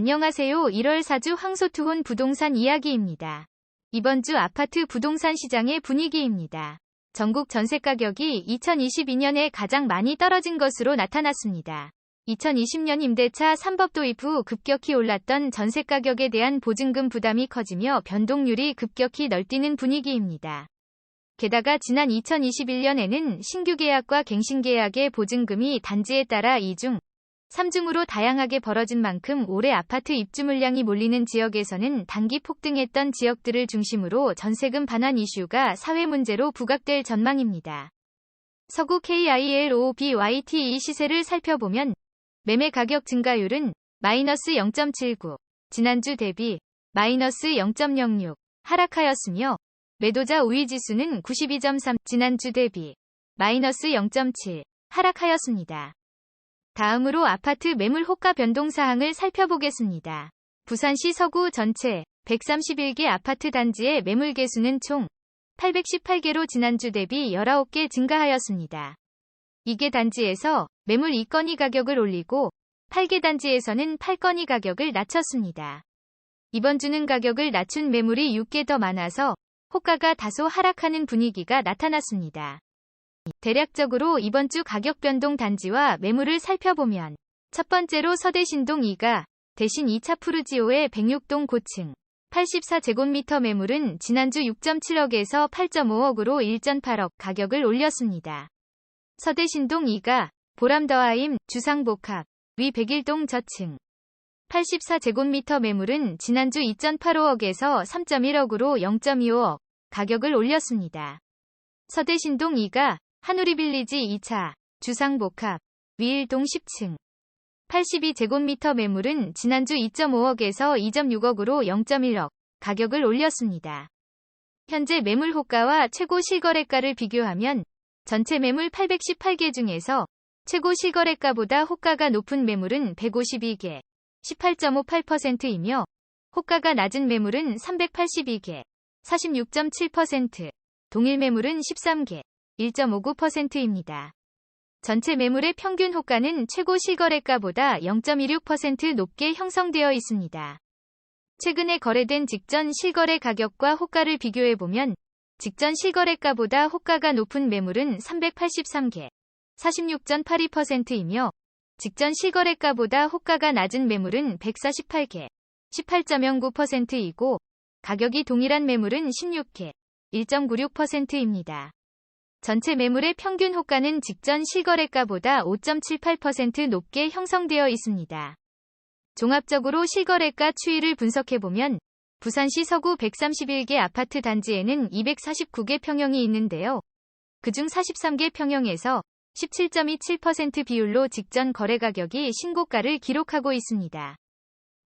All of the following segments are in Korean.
안녕하세요. 1월 4주 황소투혼 부동산 이야기입니다. 이번 주 아파트 부동산 시장의 분위기입니다. 전국 전세 가격이 2022년에 가장 많이 떨어진 것으로 나타났습니다. 2020년 임대차 3법 도입 후 급격히 올랐던 전세 가격에 대한 보증금 부담이 커지며 변동률이 급격히 널뛰는 분위기입니다. 게다가 지난 2021년에는 신규 계약과 갱신 계약의 보증금이 단지에 따라 2중, 3중으로 다양하게 벌어진 만큼 올해 아파트 입주 물량이 몰리는 지역에서는 단기 폭등했던 지역들을 중심으로 전세금 반환 이슈가 사회 문제로 부각될 전망입니다. 서구 KILOBYTE 시세를 살펴보면 매매 가격 증가율은 마이너스 0.79, 지난주 대비 마이너스 0.06 하락하였으며 매도자 우위 지수는 92.3, 지난주 대비 마이너스 0.7 하락하였습니다. 다음으로 아파트 매물 호가 변동 사항을 살펴보겠습니다. 부산시 서구 전체 131개 아파트 단지의 매물 개수는 총 818개로 지난주 대비 19개 증가하였습니다. 이개 단지에서 매물 2건이 가격을 올리고 8개 단지에서는 8건이 가격을 낮췄습니다. 이번 주는 가격을 낮춘 매물이 6개 더 많아서 호가가 다소 하락하는 분위기가 나타났습니다. 대략적으로 이번 주 가격 변동 단지와 매물을 살펴보면 첫 번째로 서대신동 2가 대신 2차 푸르지오의 106동 고층 84제곱미터 매물은 지난주 6.7억에서 8.5억으로 1.8억 가격을 올렸습니다. 서대신동 2가 보람더하임 주상복합 위 101동 저층 84제곱미터 매물은 지난주 2.85억에서 3.1억으로 0.25억 가격을 올렸습니다. 서대신동 2가 한우리 빌리지 2차 주상복합 위일동 10층 82제곱미터 매물은 지난주 2.5억에서 2.6억으로 0.1억 가격을 올렸습니다. 현재 매물 호가와 최고 실거래가를 비교하면 전체 매물 818개 중에서 최고 실거래가보다 호가가 높은 매물은 152개, 18.58%이며 호가가 낮은 매물은 382개, 46.7%, 동일 매물은 13개, 1.59%입니다. 전체 매물의 평균 호가는 최고 실거래가보다 0.26% 높게 형성되어 있습니다. 최근에 거래된 직전 실거래 가격과 호가를 비교해보면 직전 실거래가보다 호가가 높은 매물은 383개, 46.82%이며 직전 실거래가보다 호가가 낮은 매물은 148개, 18.09%이고 가격이 동일한 매물은 16개, 1.96%입니다. 전체 매물의 평균 호가는 직전 실거래가보다 5.78% 높게 형성되어 있습니다. 종합적으로 실거래가 추이를 분석해보면 부산시 서구 131개 아파트 단지에는 249개 평형이 있는데요. 그중 43개 평형에서 17.27% 비율로 직전 거래 가격이 신고가를 기록하고 있습니다.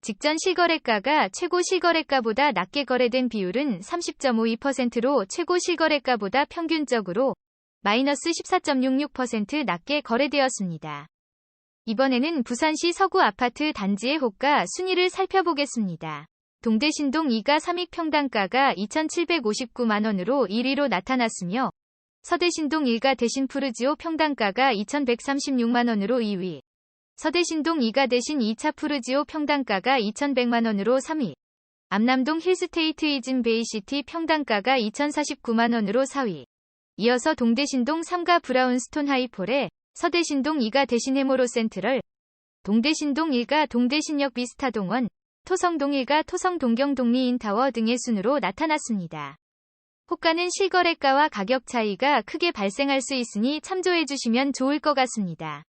직전 실거래가가 최고 실거래가보다 낮게 거래된 비율은 30.52%로 최고 실거래가보다 평균적으로 마이너스 14.66% 낮게 거래되었습니다. 이번에는 부산시 서구 아파트 단지의 호가 순위를 살펴보겠습니다. 동대신동 2가 3익 평당가가 2,759만원으로 1위로 나타났으며 서대신동 1가 대신 푸르지오 평당가가 2,136만원으로 2위, 서대신동 2가 대신 2차 푸르지오 평당가가 2,100만원으로 3위, 암남동 힐스테이트 이진 베이시티 평당가가 2,049만원으로 4위, 이어서 동대신동 3가 브라운스톤 하이폴에 서대신동 2가 대신 해모로 센트럴, 동대신동 1가 동대신역 비스타동원, 토성동 1가 토성 동경동리인타워 등의 순으로 나타났습니다. 호가는 실거래가와 가격 차이가 크게 발생할 수 있으니 참조해 주시면 좋을 것 같습니다.